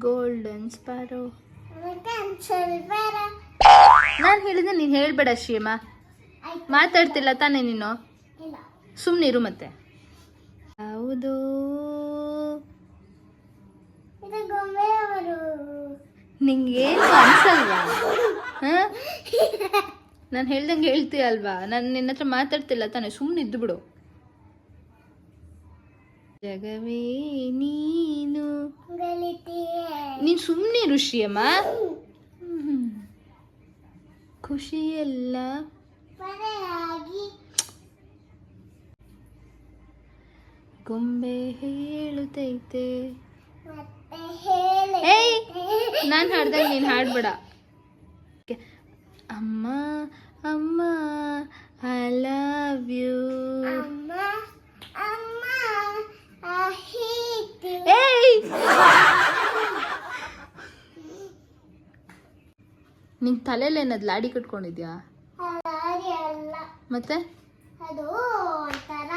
Golden sparrow ನಾನು ಹೇಳಿದ್ರೆ ನೀನು ಹೇಳ್ಬೇಡ ಶ್ರೀಮ. ಮಾತಾಡ್ತಿಲ್ಲ ತಾನೇ ನೀನು? ಸುಮ್ಮನಿರು ಸುಮ್ಮನೆ ಇರು ಮತ್ತೆ. ಹೌದು ನಿಂಗೇನು ಅನ್ಸಲ್ವಾ? ಹಾಂ? ನಾನು ಹೇಳ್ದಂಗೆ ಹೇಳ್ತೀಯ ಅಲ್ವಾ ನಾನು ನಿನ್ನ ಹತ್ರ ಮಾತಾಡ್ತಿಲ್ಲ ತಾನೇ ಸುಮ್ಮನೆ ಇದ್ದು ಬಿಡು ಜಗವೇ ನೀನು. ನೀನ್ ಸುಮ್ಮನೆ ಶ್ರೀಯಮ್ಮ ಹ್ಮ್. ಖುಷಿಯೆಲ್ಲ. ಗೊಂಬೆ ಹೇಳುತ್ತೈತೆ. ಏಯ್ ನಾನು ಹಾಡ್ದಾಗ ನೀನು ಹಾಡ್ಬೇಡ. ಅಮ್ಮ ಅಮ್ಮ ಐ ಲವ್ ಯು ಅಮ್ಮ ಅಮ್ಮ I hate you. ಏಯ್ ನಿನ್ ತಲೆಯಲ್ಲಿ ಏನದು ಲಾಡಿ ಕಟ್ಕೊಂಡಿದ್ಯಾ? ಮತ್ತೆ? ಅದು ಒಂಥರ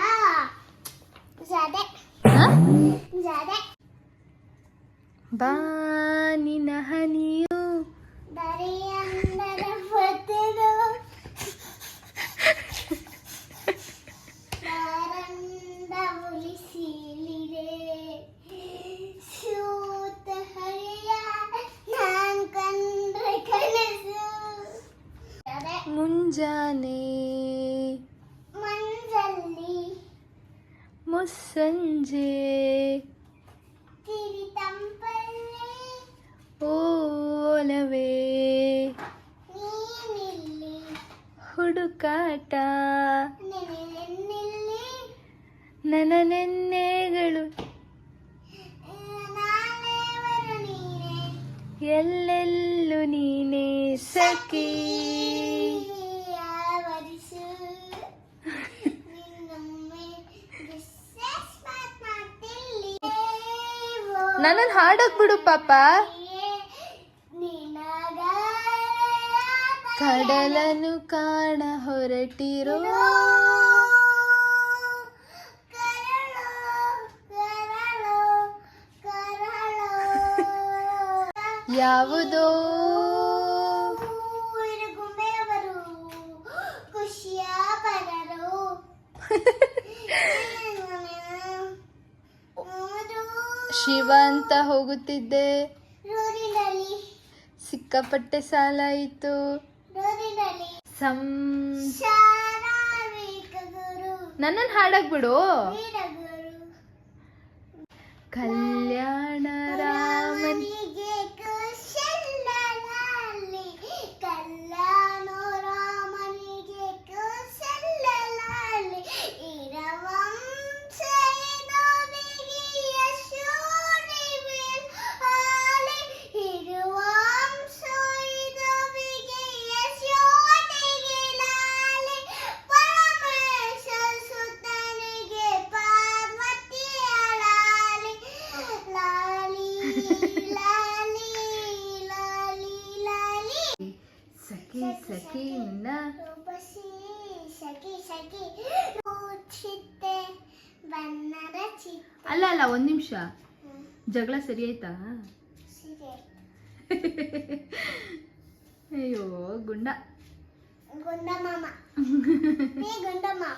ಜಡೆ. ಹ? ಜಡೆ. ಬಾ ಮುಂಜಾನೆ. ಮಂಜಲ್ಲಿ. ಮುಸ್ಸಂಜೆ. ಓಲವೇ. ನೀನಿಲ್ಲಿ. ಹುಡುಕಾಟ. ನೆನ್ನಿಲ್ಲಿ ನನ್ನ ನೆನ್ನೆಗಳು ಎಲ್ಲೆಲ್ಲೂ ನೀನೇ ಸಖಿ. ನನ್ನನ್ನು ಹಾಡಕ್ ಬಿಡು ಪಾಪ. ಕಡಲನು ಕಾಣ ಹೊರಟಿರೋ. ಯಾವುದೋ ಶಿವ ಅಂತ ಹೋಗುತ್ತಿದ್ದೆ. ಸಿಕ್ಕಾಪಟ್ಟೆ ಸಾಲ ಇತ್ತು ರೋಡಿನಲ್ಲಿ ಸಂ ನನ್ನನ್ನು ಹಾಡಕ್ ಬಿಡು ಕಲ್ಯಾಣ ರಾಮನ್ ರಾಮನಿಗೆ ಸಖಿ ಸಖಿ ನಿನ್ನ ರೂಪಸಿ ಸಖಿ ಸಖಿ. ಚಿತ್ತೆ ಬಣ್ಣದ ಚಿತ್ತೆ ಅಲ್ಲ ಅಲ್ಲ ಒಂದ್ ನಿಮಿಷ. ಜಗಳ ಸರಿ ಆಯ್ತಾ? ಅಯ್ಯೋ ಗುಂಡ. ಗುಂಡ ಮಾಮ ಗುಂಡ ಮಾಮ.